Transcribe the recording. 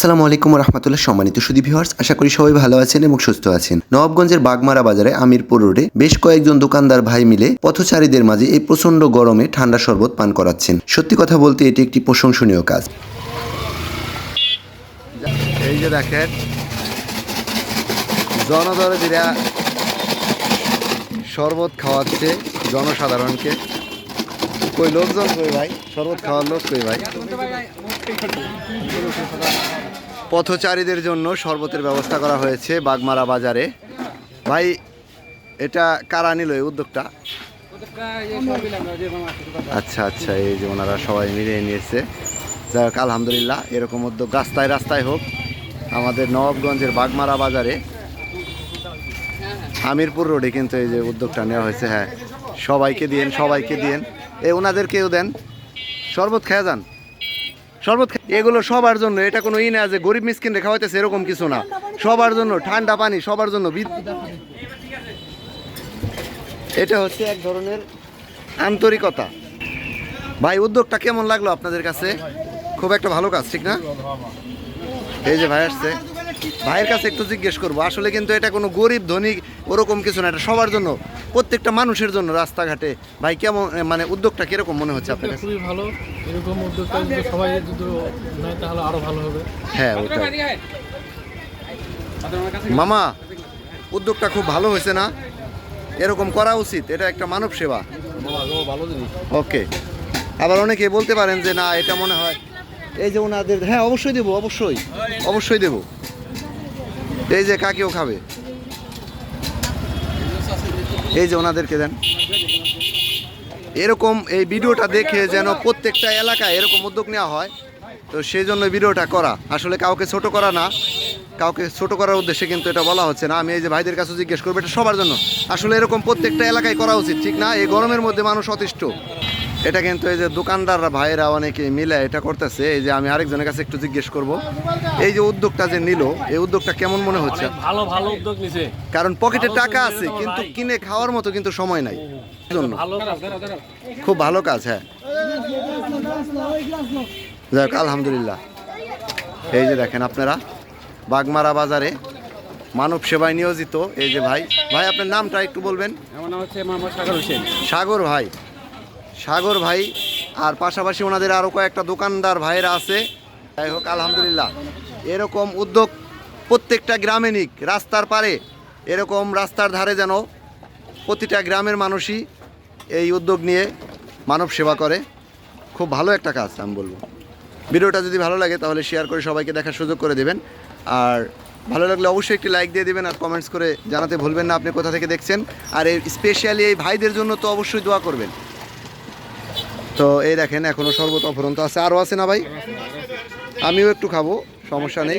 আসসালামু আলাইকুম রহমতুল্লাহ সম্মানিত সুদী ভিউয়ার্স আশা করি সবাই ভালো আছেন এবং সুস্থ আছেন। নবাবগঞ্জের বাগমারা বাজারে, আমিরপুর রোডে বেশ কয়েকজন দোকানদার ভাই মিলে পথচারীদের মাঝে এই প্রচণ্ড গরমে ঠান্ডা শরবত পান করাচ্ছেন। সত্যি কথা বলতে এটি একটি প্রশংসনীয় কাজ। এই যে দেখেন জনদরদিরা শরবত খাওয়াচ্ছে জনসাধারণকে। কই লোকজন কই ভাই? শরবত খাওয়ার লোক কই ভাই? পথচারীদের জন্য শরবতের ব্যবস্থা করা হয়েছে বাগমারা বাজারে। ভাই, এটা কারা নিল এই উদ্যোগটা? আচ্ছা আচ্ছা এই যে ওনারা সবাই মিলে নিয়েছে। যাই হোক, আলহামদুলিল্লাহ, এরকম উদ্যোগ রাস্তায় রাস্তায় হোক। আমাদের নবাবগঞ্জের বাগমারা বাজারে, আমিরপুর রোডে কিন্তু এই যে উদ্যোগটা নেওয়া হয়েছে হ্যাঁ। সবাইকে দিয়েন সবাইকে দিয়েন। এ, ওনাদেরকেও দেন। শরবত খেয়ে যান। শরবত এগুলো সবার জন্য, এটা কোনো ই না যে গরিব মিসকিন রেখা হইতেছে এরকম কিছু না। সবার জন্য, ঠান্ডা পানি, সবার জন্য এটা হচ্ছে এক ধরনের আন্তরিকতা। ভাই, উদ্যোগটা কেমন লাগল আপনাদের কাছে? খুব একটা ভালো কাজ, ঠিক না? এই যে ভাই আসছে। ভাইয়ের কাছে একটু জিজ্ঞেস করব আসলে কিন্তু এটা কোনো গরিব ধনী ওরকম কিছু না এটা সবার জন্য প্রত্যেকটা মানুষের জন্য রাস্তাঘাটে। ভাই কেমন মানে উদ্যোগটা কীরকম মনে হচ্ছে আপনার খুবই ভালো এরকম উদ্যোগটা সবাই যদি নেয় তাহলে আরও ভালো হবে। হ্যাঁ ওটাই। মামা উদ্যোগটা খুব ভালো হয়েছে না? এরকম করা উচিত এটা একটা মানব সেবা। ওকে। আবার অনেকে বলতে পারেন যে না এটা মনে হয় এই যে ওনাদের হ্যাঁ অবশ্যই দেবো অবশ্যই অবশ্যই দেবো। এই যে কাকেও খাবে। এই যে ওনাদেরকে দেন। এরকম এই ভিডিওটা দেখে যেন প্রত্যেকটা এলাকায় এরকম উদ্যোগ নেওয়া হয়, তো সেই জন্য ভিডিওটা করা। আসলে কাউকে ছোট করা না, কাউকে ছোট করার উদ্দেশ্যে কিন্তু এটা বলা হচ্ছে না। আমি এই যে ভাইদের কাছে জিজ্ঞেস করব এটা সবার জন্য। আসলে এরকম প্রত্যেকটা এলাকায় করা উচিত, ঠিক না? এই গরমের মধ্যে মানুষ অতিষ্ঠ। এটা কিন্তু এই যে দোকানদাররা ভাইয়েরা অনেকে মিলে এটা করতেছে। এই যে আমি আরেকজনের কাছে একটু জিজ্ঞেস করব। এই যে উদ্যোগটা যে নিল এই উদ্যোগটা কেমন মনে হচ্ছে? ভালো ভালো উদ্যোগ নিছে। কারণ পকেটে টাকা আছে কিন্তু কিনে খাওয়ার মতো কিন্তু সময় নাই। জন্য। খুব ভালো কাজ হ্যাঁ। যাক আলহামদুলিল্লাহ। এই যে দেখেন আপনারা বাগমারা বাজারে মানব সেবায় নিয়োজিত। এই যে ভাই ভাই আপনার নামটা একটু বলবেন? আমার নাম হচ্ছে মোহাম্মদ সাগর হোসেন। সাগর ভাই সাগর ভাই, আর পাশাপাশি ওনাদের আরও কয়েকটা দোকানদার ভাইয়েরা আছে। যাই হোক, আলহামদুলিল্লাহ। এরকম উদ্যোগ প্রত্যেকটা গ্রামে নিক, রাস্তার পারে। এরকম রাস্তার ধারে যেন প্রতিটা গ্রামের মানুষই এই উদ্যোগ নিয়ে মানব সেবা করে। খুব ভালো একটা কাজ, আমি বলব। ভিডিওটা যদি ভালো লাগে, তাহলে শেয়ার করে সবাইকে দেখার সুযোগ করে দেবেন। আর ভালো লাগলে অবশ্যই একটি লাইক দিয়ে দেবেন আর কমেন্টস করে জানাতে ভুলবেন না, আপনি কোথা থেকে দেখছেন। আর এই স্পেশালি এই ভাইদের জন্য তো অবশ্যই দোয়া করবেন। তো এই দেখেন, এখনও শরবত অপরন্ত আছে। আরও আছে না ভাই? আমিও একটু খাব, সমস্যা নেই।